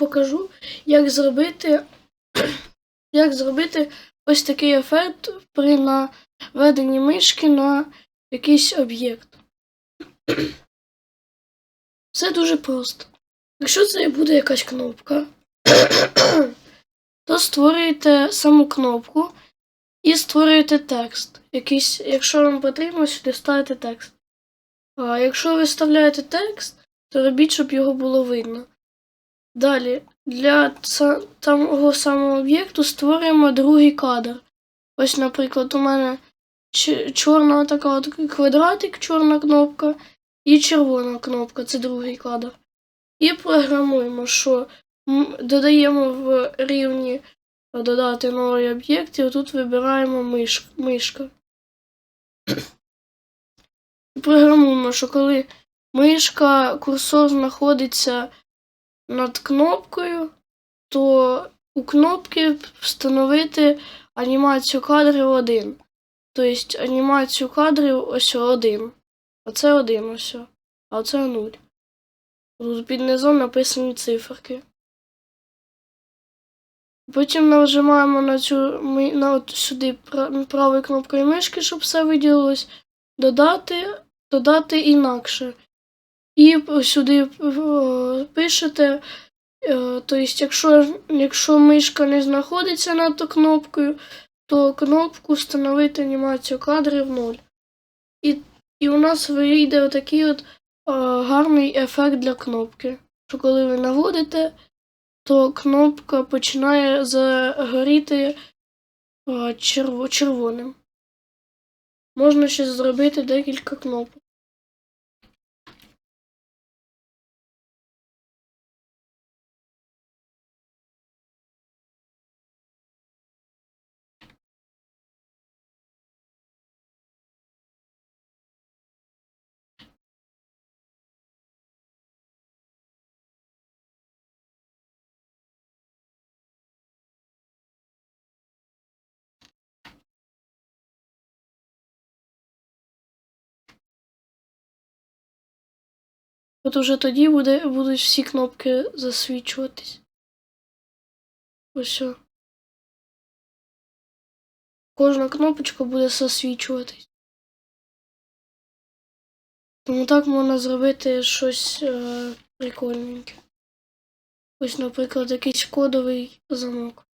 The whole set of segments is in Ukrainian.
покажу, як зробити, як зробити ось такий ефект при наведенні мишки на якийсь об'єкт. Все дуже просто. Якщо це буде якась кнопка, то створюєте саму кнопку і створюєте текст. Якийсь, якщо вам потрібно, сюди ставите текст. А якщо ви вставляєте текст, то робіть, щоб його було видно. Далі, для того самого об'єкту створюємо другий кадр. Ось, наприклад, у мене чорна така от квадратик, чорна кнопка, і червона кнопка це другий кадр. І програмуємо, що додаємо в рівні додати новий об'єкт, і отут вибираємо миш, мишка. Програмуємо, що коли мишка, курсор знаходиться над кнопкою, то у кнопки встановити анімацію кадрів 1. Тобто анімацію кадрів ось 1. Оце 1 ось. А оце 0. Тут під низом написані циферки. Потім нажимаємо на цю на от сюди правою кнопкою мишки, щоб все виділилось. Додати, додати інакше. І сюди пишете. Тобто, якщо, якщо мишка не знаходиться над кнопкою, то кнопку встановити анімацію кадрів 0. І, і у нас вийде отакий от е, гарний ефект для кнопки. Що коли ви наводите, то кнопка починає загоріти е, червоним. Можна ще зробити декілька кнопок. От уже тоді буде, будуть всі кнопки засвічуватись. Ось. Кожна кнопочка буде засвічуватись. Тому так можна зробити щось е, прикольненьке. Ось, наприклад, якийсь кодовий замок.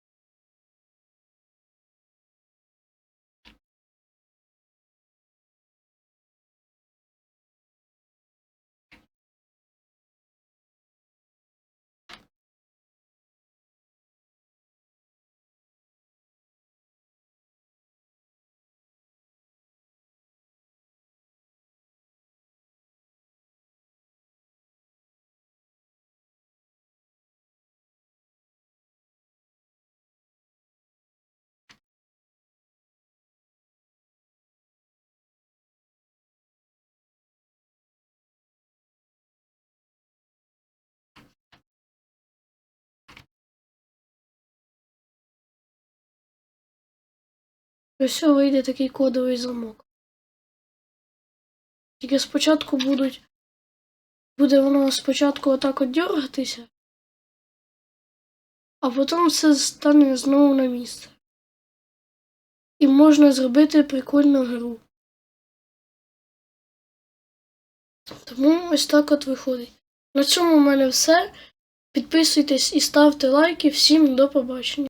Ось вийде такий кодовий замок. Тільки спочатку будуть. Буде воно спочатку отак от дергатися, а потім все стане знову на місце. І можна зробити прикольну гру. Тому ось так от виходить. На цьому в мене все. Підписуйтесь і ставте лайки. Всім до побачення.